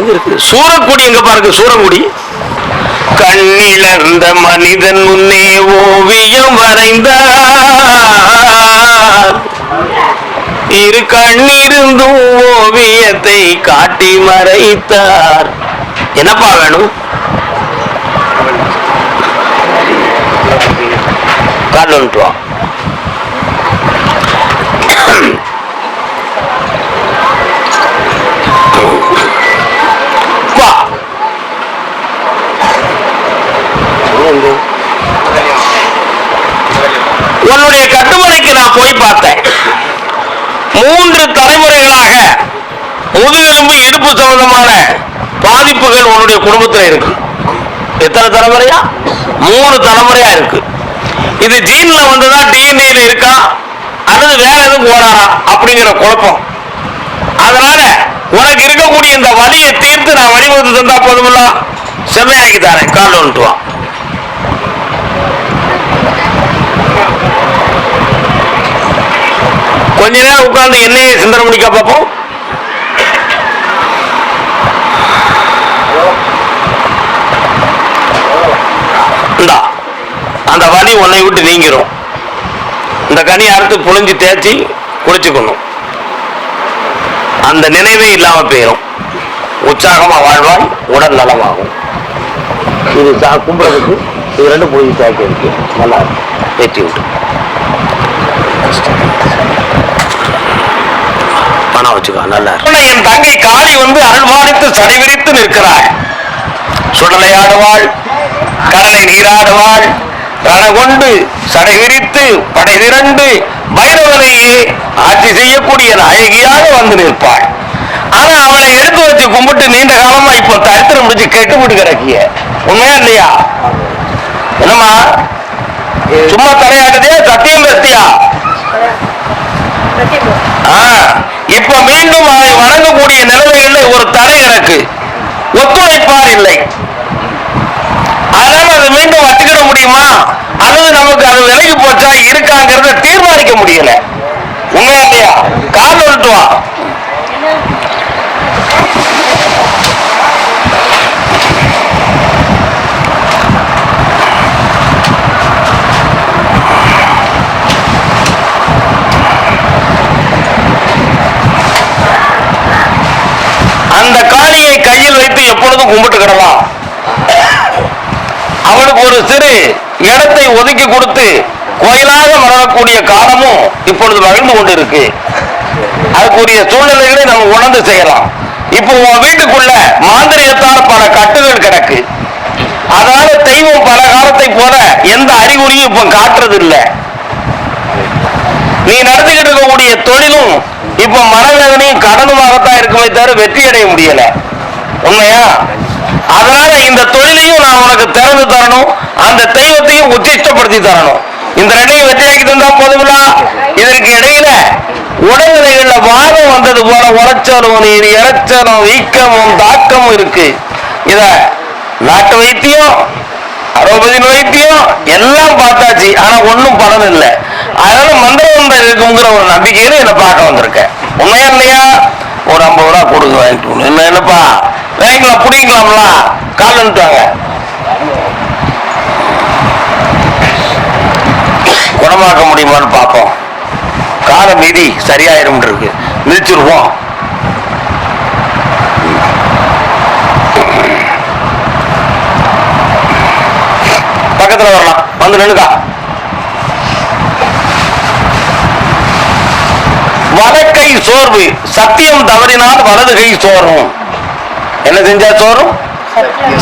எங்க இருக்கு? சூரக்குடி எங்க பாருங்க சூரங்குடி. கண்ணிழந்த மனிதன் முன்னே ஓவியம் வரைந்தார். இரு கண்ணிருந்தும் ஓவியத்தை காட்டி மறைத்தார். என்னப்பா வேணும்? கார்டு வந்துட்டு மூன்று தலைமுறைகளாக முதுகெலும்பு இடுப்பு சம்பந்தமான பாதிப்புகள் உன்னுடைய குடும்பத்தில் இருக்கு. எத்தனை தலைமுறையா? மூணு தலைமுறையா இருக்கு. இது ஜீன்ல வந்ததா டிஎன்ஏல இருக்கா அல்லது வேற எதுவும் போறாரா அப்படிங்கிற குழப்பம். அதனால உனக்கு இருக்கக்கூடிய இந்த வழியை தீர்த்து நான் வழிவகுத்து தந்தா போதுமில்ல? செம்மையாக்கி தரேன். கால் வந்துட்டு கொஞ்ச நேரம் உட்கார்ந்து என்னையே சிந்தனை முடிக்க பார்ப்போம். அந்த வலி உன்னை விட்டு நீங்கிரும். இந்த கனி அறுத்து புழிஞ்சு தேய்ச்சி குளிச்சுக்கணும். அந்த நினைவே இல்லாம போயிடும் உற்சாகமா வாழ்வாய் உடல் நலமாகும். இது சா கும்புறதுக்கு இது ரெண்டு புழிஞ்சு தேய்க்க இருக்கு நல்லா இருக்கு. வெற்றி விட்டு. பணம் வச்சுக்கோ நல்லா. என் தங்கை காளி வந்து அருள்வாடித்து சடை விரித்து நிற்கிறாள். சுடலை ஆடுவாள் கடலை நீராடுவாள் ரணகொண்டு சடை விரித்து படை திரண்டு பைரவனையே ஆட்சி செய்யக்கூடிய நாயகியாக வந்து நிற்பாள். ஆனா அவளை எடுத்து வச்சு கும்பிட்டு நீண்ட காலமா இப்போ தரித்திரம் முடிச்சு கெட்டு விட்டு கிடக்கிய. உண்மையா இல்லையா? என்னம்மா? சும்மா தலையாடுதே சத்தியம் பேசியா ஆ, இப்ப மீண்டும் அதை வணங்கக்கூடிய நிலைமையில் ஒரு தடை எனக்கு ஒத்துழைப்பார் இல்லை அதனால அதை மீண்டும் வச்சுக்கிட முடியுமா? அல்லது நமக்கு அது விலகி போச்சா இருக்காங்கிறத தீர்மானிக்க முடியல. உண்மையா இல்லையா? கால் வந்துட்டு வா அந்த காளியை கையில் வைத்து எப்பொழுதும் கும்பிட்டுக்கிடலாம் அவனுக்கு ஒரு சிறு இடத்தை ஒதுக்கி கொடுத்து கோயிலாக வளரக்கூடிய காலமும் இப்பொழுது வளர்ந்து கொண்டு இருக்கு அதுக்குரிய சூழ்நிலைகளை நம்ம உணர்ந்து செய்யலாம். இப்போ உன் வீட்டுக்குள்ள மாந்திரியத்தால் பல கட்டுகள் கிடக்கு. அதனால தெய்வம் பல காலத்தை போல எந்த அறிகுறியும் இப்ப காட்டுறது இல்லை நீ நடந்துகிட்டு இருக்கக்கூடிய தொழிலும் இப்ப மனவேதனையும் கடனுமாகத்தான் இருக்குமே தவிர வெற்றி அடைய முடியல. உண்மையா? அதனால இந்த தொழிலையும் நான் உனக்கு திறந்து தரணும். அந்த தெய்வத்தையும் உத்திஷ்டப்படுத்தி தரணும். இந்த ரெண்டையும் வெற்றியாக்கி தந்தா போதுங்களா? இதற்கு இடையில உடல்நிலைகள்ல வாதம் வந்தது போல உளைச்சலும் நீர் இறைச்சலும் வீக்கமும் தாக்கமும் இருக்கு. இத நாட்டு வைத்தியம் அரோபதி வைத்தியம் எல்லாம் பார்த்தாச்சு. ஆனா ஒன்றும் பலன் இல்லை. அதனால மந்திரவந்தம் இருக்குங்கிற ஒரு நம்பிக்கையில என்னை பார்க்க வந்திருக்கேன் உண்மையா இல்லையா? ஒரு ஐம்பது ரூபா கொடுங்க வாங்கிட்டு என்ன என்னப்பா? ரைங்களா பிடிக்கலாம்ல காலன்ட்டாங்க வந்துட்டாங்க குணமாக்க முடியுமான்னு பார்ப்போம். கால மீதி சரியாயிரும் இருக்கு மிதிச்சிருவோம். பக்கத்தில் வரலாம். வந்து நின்னுக்கா வலக்கை சோர்வு. சத்தியம் தவறினால் வலது கை சோர்வும். என்ன செஞ்சா சோறும்?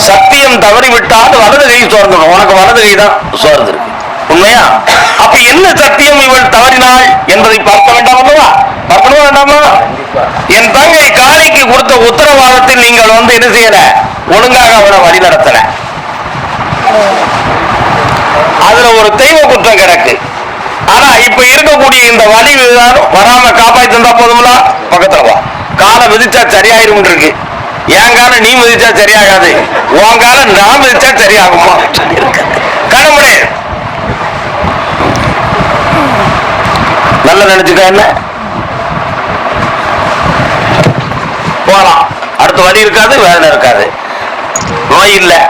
சத்தியம் தவறி விட்டால் வலது கை சோர்ந்துடும் உனக்கு வலது கை தான் சோர்ந்து உண்மையா? அப்ப என்ன சத்தியம் இவள் தவறினாள் என்பதை பார்க்க வேண்டாம் அல்லவா? பார்க்கணும் வேண்டாமா? என் தங்கை காளிக்கு கொடுத்த உத்தரவாதத்தில் நீங்கள் வந்து என்ன செய்யல? ஒழுங்காக அவளை வழி நடத்தல அதுல ஒரு தெய்வ குற்றம் கிடக்கு. ஆனா இப்ப இருக்கக்கூடிய இந்த வலி வராம காப்பாத்தி தந்தா போதும்ல? பக்கத்துல வா. காலை விதிச்சா சரியாயிரும் இருக்கு. என் காலை நீ மிதிச்சா சரியாகாது. உன் காலை நான் மிதிச்சா சரியாகுமா கணமுடே நல்லா நினைச்சுக்க என்ன? போலாம். அடுத்து வலி இருக்காது வேதனை இருக்காது. நோய் இல்லை.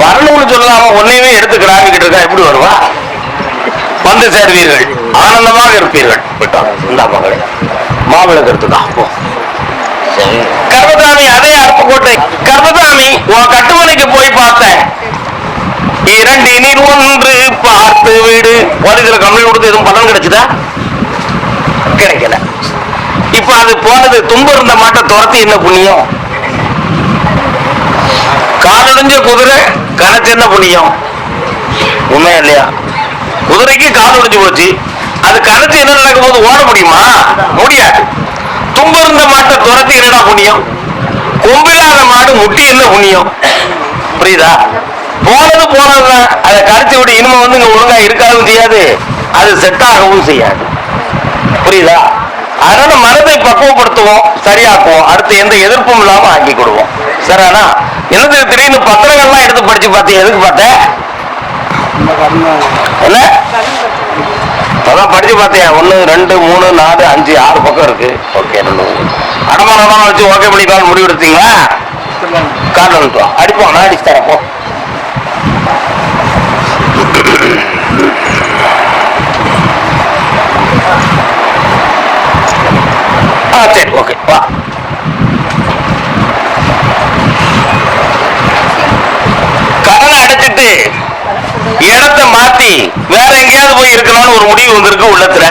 வரணும்னு சொல்லாம ஒன்னையுமே எடுத்து கிடாமிக்கிட்டு இருக்கா? எப்படி வருவா? வந்து சேர்வீர்கள். ஆனந்தமாக இருப்பீர்கள். இந்த மகளே மாவிளக்கு தான் போ கர்மசாமி அதே அருப்புக்கோட்டை. கர்மசாமி உன் கட்டுமனைக்கு போய் பார்த்தேன். இரண்டினில் ஒன்று பார்த்து வீடு. போலீஸ்ல கம்ப்ளைண்ட் கொடுத்து எதுவும் பலன் கிடைச்சதா? கிடைக்கல. இப்ப அது போனது தும்பு இருந்த மாட்டை துரத்தி என்ன புண்ணியம்? காலடைஞ்ச குதிரை கரைச்சு என்ன புண்ணியம்? உண்மையா இல்லையா? குதிரைக்கு கால் உடைஞ்சு போச்சு. அது கரைச்சு என்ன நடக்கும் போது ஓட முடியுமா முடியாது தும்பு இருந்த மாட்டை துரத்தி என்னடா புண்ணியம். கொம்பில்லாத மாடு முட்டி என்ன புண்ணியம். புரியுதா? போனது போனதுதான் அதை கரைச்சு விட்டு இனிமே வந்து இங்க ஒழுங்கா இருக்காதும் செய்யாது. அது செட் ஆகவும் செய்யாது. புரியுதா? அதனால மனதை பக்குவப்படுத்துவோம் சரியாக்குவோம். அடுத்து எந்த எதிர்ப்பும் இல்லாம ஆக்கி கொடுவோம். சரியானா என்னது திடீர்னு பத்திரங்கள்லாம் எடுத்து படிச்சு பார்த்தேன் எதுக்கு பார்த்தேன் என்ன? அதான் படிச்சு பார்த்தேன் ஒன்று ரெண்டு மூணு நாலு அஞ்சு ஆறு பக்கம் இருக்கு. ஓகே ரெண்டு அடமானம் வச்சு ஓகே பண்ணிக்கலாம் முடிவு எடுத்தீங்களா கார்டு வந்துட்டோம் அடிப்போம் நான் அடிச்சு தரப்போம் ஆ சரி. இடத்த மாத்தி வேற எங்கேயாவது போய் இருக்கலாம்னு ஒரு முடிவு வந்திருக்கு உள்ளத்துல.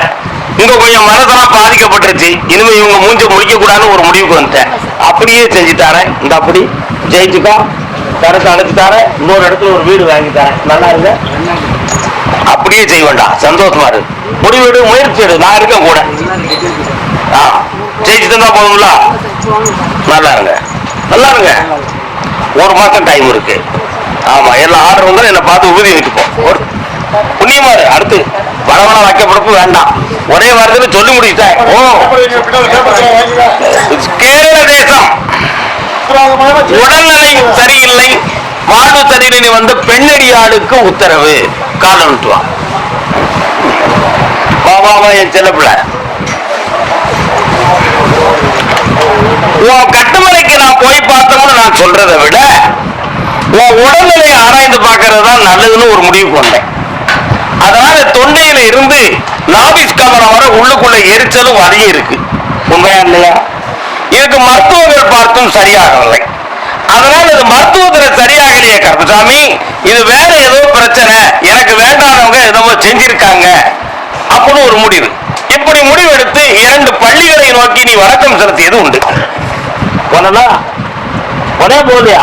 இங்க கொஞ்சம் மனதெல்லாம் பாதிக்கப்பட்டுருச்சு. இனிமே இவங்க மூஞ்ச முடிக்க கூடாதுன்னு ஒரு முடிவுக்கு வந்துட்டேன். அப்படியே செஞ்சு தரேன் இந்த அப்படி ஜெயிச்சுக்கா தரத்தை அடைச்சு தரேன் இன்னொரு இடத்துல ஒரு வீடு வாங்கி தரேன். நல்லா இருங்க அப்படியே செய்ய வேண்டாம். சந்தோஷமா இரு. முடிவெடு முயற்சி எடு. நான் இருக்கேன் கூட. ஆ ஜெயிச்சு தந்தா போதும்ல? நல்லா இருங்க. நல்லா இருங்க. ஒரு மாசம் டைம் இருக்கு. ஆமா எல்லா ஆர்டர் வந்து என்னை பார்த்து உறுதி வச்சுப்போம். ஒரு வளவள வைக்கப்படுப்பு வேண்டாம். ஒரே வாரத்தில் சொல்லி முடிச்சிட்டேன். ஓ. கேரள தேசம். உடல்நிலை சரியில்லை. மாடு சரியில்லை வந்து பெண்ணடியாளுக்கு உத்தரவு. காலம் என் செல்ல பிள்ளை. உன் கட்டுமலைக்கு நான் போய் பார்த்தோம்னு நான் சொல்றதை விட உன் உடல்நிலையை ஆராய்ந்து பார்க்கறது தான் நல்லதுன்னு ஒரு முடிவு கொண்டேன் தொண்டையில இருந்து நாபிஸ் கமலம் வர உள்ளுக்குள்ள எரிச்சலும் வலியும் இருக்கு. உண்மையா இல்லையா? இதுக்கு மருத்துவர்கள் பார்த்தும் சரியாகவில்லை. அதனால இது மருத்துவத்துல சரியாகலையே கருப்பசாமி. இது வேற ஏதோ பிரச்சனை. எனக்கு வேண்டாதவங்க ஏதோ செஞ்சிருக்காங்க. அப்படின்னு ஒரு முடிவு. இப்படி முடிவெடுத்து இரண்டு பள்ளிகளை நோக்கி நீ வணக்கம் செலுத்தியது உண்டு. உடனே? போகலையா?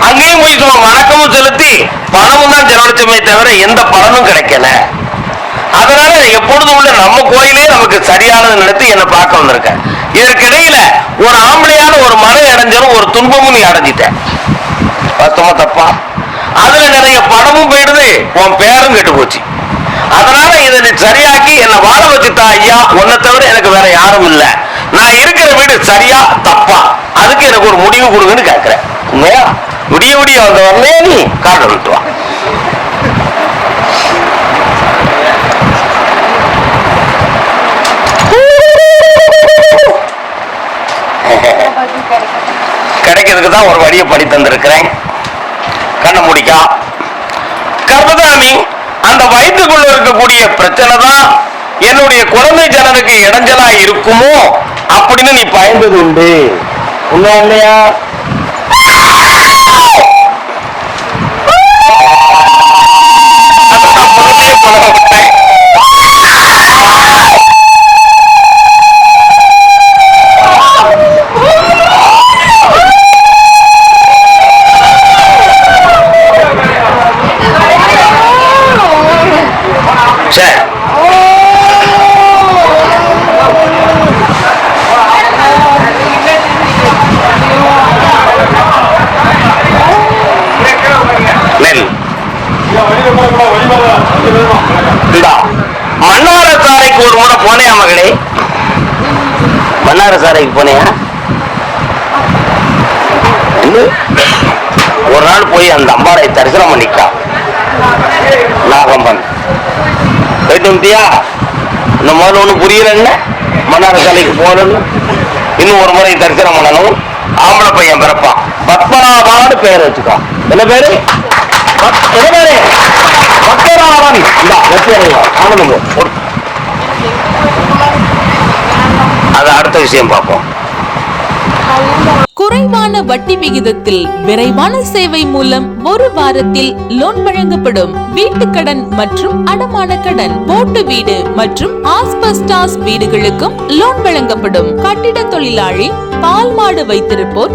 அங்கேயும் போய் சும்மா வணக்கமும் செலுத்தி பணமும் தான் செலவழிச்சமே தவிர எந்த பலனும் கிடைக்கல. அதனால எப்பொழுதும் உள்ள நம்ம கோயிலே நமக்கு சரியானது நடத்தி என்னை பார்க்க வந்திருக்க. இதற்கிடையில ஒரு ஆம்பளையான ஒரு மன அடைஞ்சலும் ஒரு துன்பமும் நீ அடைஞ்சிட்ட. வாஸ்தவமா தப்பா? அதுல நிறைய பணமும் போயிடுது உன் பேரும் கெட்டு போச்சு. அதனால இதை நீ சரியாக்கி என்னை வாழ வச்சுட்டா ஐயா உன்னை தவிர எனக்கு வேற யாரும் இல்லை. நான் இருக்கிற வீடு சரியா தப்பா? அதுக்கு எனக்கு ஒரு முடிவு கொடுங்கன்னு கேட்கிறேன். உண்மையா? விடிய விடிய வந்த வரலையே நீ கார்டு விட்டுவான் கிடைக்கிறதுக்கு தான் ஒரு வழியை படி தந்திருக்கிறேன். கண்ணை முடிக்கா. கர்மதாமி அந்த வயிற்றுக்குள்ள இருக்கக்கூடிய பிரச்சனை தான் என்னுடைய குழந்தை ஜனனுக்கு இடைஞ்சலா இருக்குமோ அப்படின்னு நீ பயந்தது உண்டு. உண்மையா மன்னார சாரைக்கு ஒரு முறை போனேன் மகளே. மன்னார சாரைக்கு போனியா ஒரு நாள் போய் அந்த அம்பாரை தரிசனம் பண்ணிக்கா நாகம்பன். போயிட்டு இந்த முதல்ல ஒண்ணு புரியல மன்னார சாலைக்கு சிலைக்கு போகணும் இன்னும் ஒரு முறை தரிசனம் பண்ணணும். ஆம்பளை பையன் பிறப்பான். பத்மநாபான்னு பேர் வச்சுக்கான். என்ன பேரு? என்ன பேரு? பத்மநாபன் இந்தா வெற்றி அடைவா. ஆனந்தம் அது அடுத்த விஷயம் பார்ப்போம். குறைவான வட்டி விகிதத்தில் விரைவான சேவை மூலம் ஒரு வாரத்தில் லோன் வழங்கப்படும் வீட்டு கடன் மற்றும் அடமான கடன். போட்டு வீடு மற்றும் ஆஸ்பஸ்டாஸ் வீடுகளுக்கும் லோன் வழங்கப்படும். கட்டிட தொழிலாளி பால் மாடு வைத்திருப்போர்